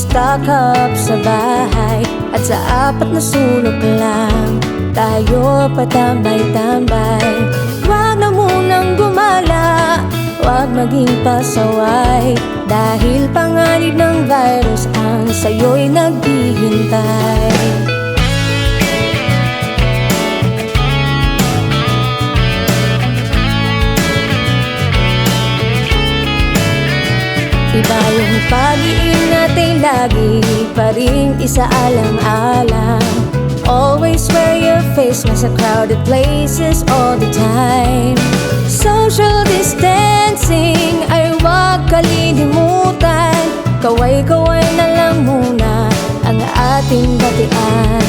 stock up sa bahay. At sa apat na sulok lang Tayo patambay-tambay Huwag na munang gumala Huwag maging pasaway. Dahil panganib ng virus Ang sa'yo'y naghihintay Iba yung pag-iingat ay lagi pa rin isaalang-alang. Always wear your face mask sa crowded places all the time. Social distancing ay huwag kalilimutan. Kaway-kaway na lang muna ang ating batian.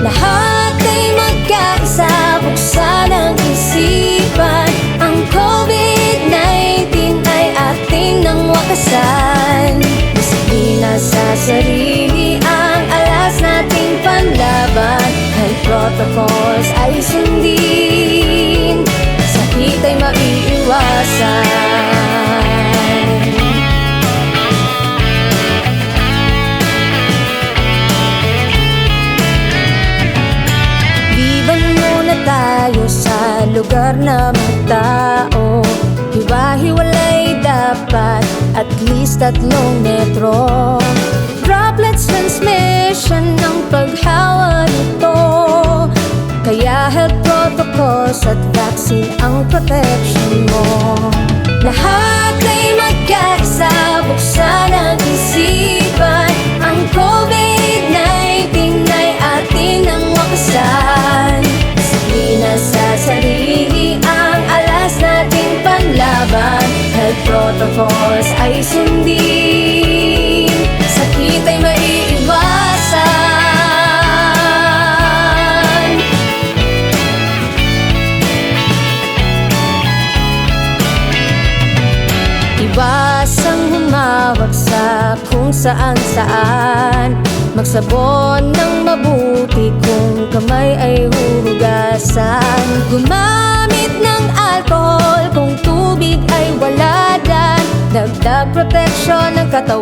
Lahat ay magkaisa, Protocols ay sundin. Sakit ay maiiwasan. Liban muna tayo sa lugar na magtao Hiwa-hiwalay dapat at least tatlong metro. Droplets transmission ng paghawa nito Health protocols at vaccine ang protection mo. Lahat ay magkaisa, buksan ang isipan. Ang COVID-19 ay atin ang wakasan Disiplina sa sarili ang alas nating panlaban. Health protocols ay sundin Iwasang humawak sa kung saan saan. Magsabon ng mabuti kung kamay ay huhugasan. Gumamit ng alcohol kung tubig ay wala dyan. Dagdag proteksyon ng katawan